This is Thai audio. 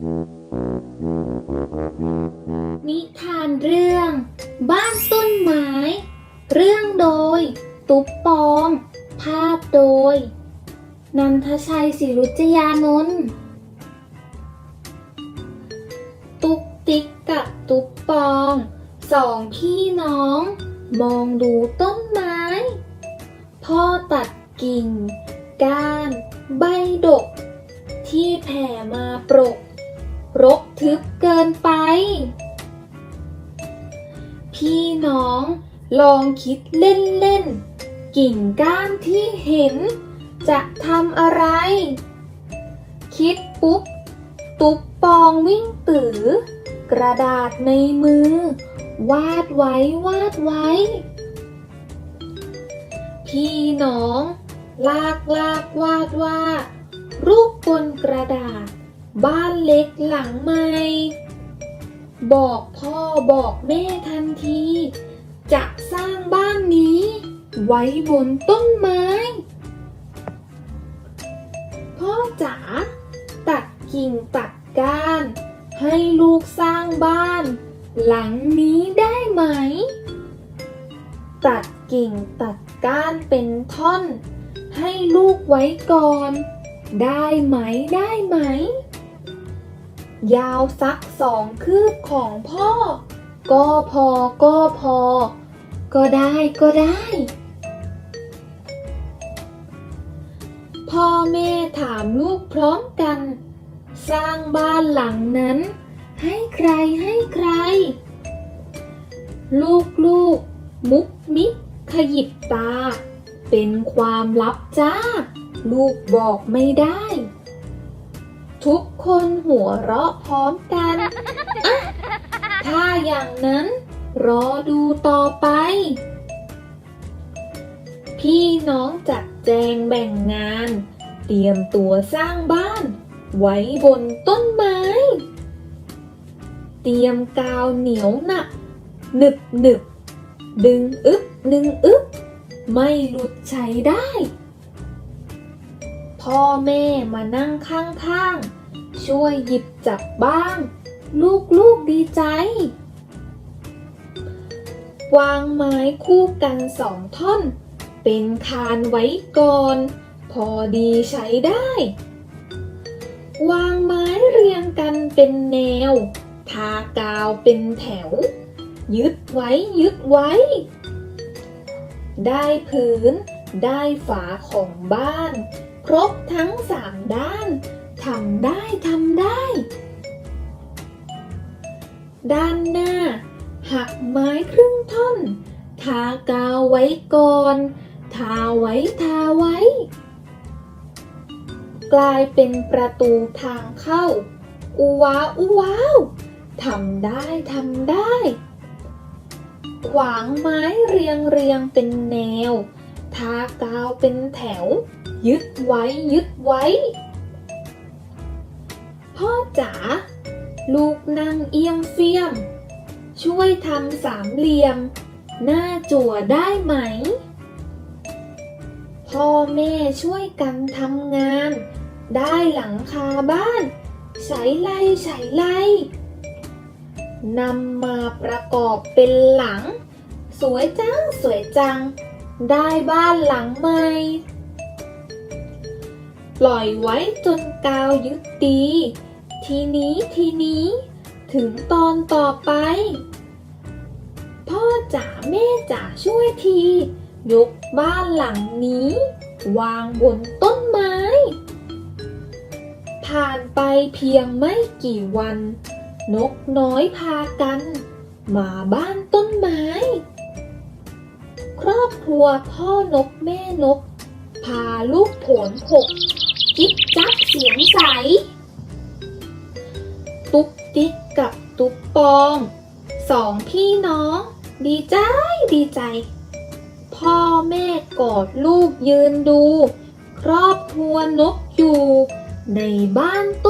นิทานเรื่อง บ้านต้นไม้ เรื่องโดย ตุ๊บปอง ภาพโดยนันทชัยศิรุจยานนท์ตุ๊กติ๊กกับตุ๊บปอง สองพี่น้อง มองดูต้นไม้ พ่อตัดกิ่ง ก้าน ใบดก ที่แผ่มาปรก รกทึบเกินไป พี่น้องลองคิดเล่นๆ กิ่งก้านที่เห็น จะทำอะไร คิดปุ๊บ ตุ๊บปองวิ่งตือ กระดาษในมือ วาดไว้วาดไว้ พี่น้อง ลากลากวาดวาดรูปบนกระดาษ บ้านเล็กหลังใหม่ บอกพ่อบอกแม่ทันที จะสร้างบ้านนี้ ไว้บนต้นไม้ พ่อจ๋าตัดกิ่งตัดก้าน ให้ลูกสร้างบ้าน หลังนี้ได้ไหม ตัดกิ่งตัดก้านเป็นท่อน ให้ลูกไว้ก่อน ได้ไหมได้ไหม ยาวสักสองคืบของพ่อ ก็พอก็พอ ก็ได้ก็ได้ พ่อแม่ถามลูกพร้อมกัน สร้างบ้านหลังนั้น ให้ใครให้ใคร ลูกลูกมุกมิกขยิบตา เป็นความลับจ้า ลูกบอกไม่ได้ คนหัวเราะพร้อมกันอะถ้าอย่างนั้น รอดูต่อไป พี่น้องจัดแจงแบ่งงาน เตรียมตัวสร้างบ้าน ไว้บนต้นไม้ เตรียมกาวเหนียวหนักหนึบหนึบดึงอึบดึงอึบไม่หลุดใช้ได้ พ่อแม่มานั่งข้างๆ ช่วยหยิบจับบ้าง ลูกๆดีใจ วางไม้คู่กันสองท่อน เป็นคานไว้ก่อน พอดีใช้ได้ วางไม้เรียงกันเป็นแนว ทากาวเป็นแถว ยึดไว้ยึดไว้ ได้พื้น ได้ฝาของบ้าน ครบทั้งสามด้าน ทำได้ทำได้ ด้านหน้า หักไม้ครึ่งท่อน ทากาวไว้ก่อน ทาไว้ทาไว้ กลายเป็นประตูทางเข้าอุว้าอุว้าวทำได้ทำได้ ขวางไม้เรียงเรียงเป็นแนว ทากาวเป็นแถว ยึดไว้ยึดไว้ พ่อจ๋าลูกนั่งเอียงเฟียม ช่วยทำสามเหลี่ยม หน้าจั่วได้ไหม พ่อแม่ช่วยกันทำงาน ได้หลังคาบ้านใช้ไล่ใช้ไล่นำมาประกอบเป็นหลัง สวยจัง สวยจัง ได้บ้านหลังใหม่ปล่อยไว้จนกาวยึดดี ทีนี้ทีนี้ ถึงตอนต่อไป พ่อจ๋าแม่จ๋าช่วยที ยกบ้านหลังนี้ วางบนต้นไม้ ผ่านไปเพียงไม่กี่วัน นกน้อยพากัน มาบ้านต้นไม้ ครอบครัวพ่อนกแม่นก พาลูกผนผกจิ๊บจับเสียงใส ตุ๊กติ๊กกับตุ๊กปองสองพี่น้อง ดีใจดีใจ พ่อแม่กอดลูกยืนดู ครอบครัวนกอยู่ ในบ้านต้น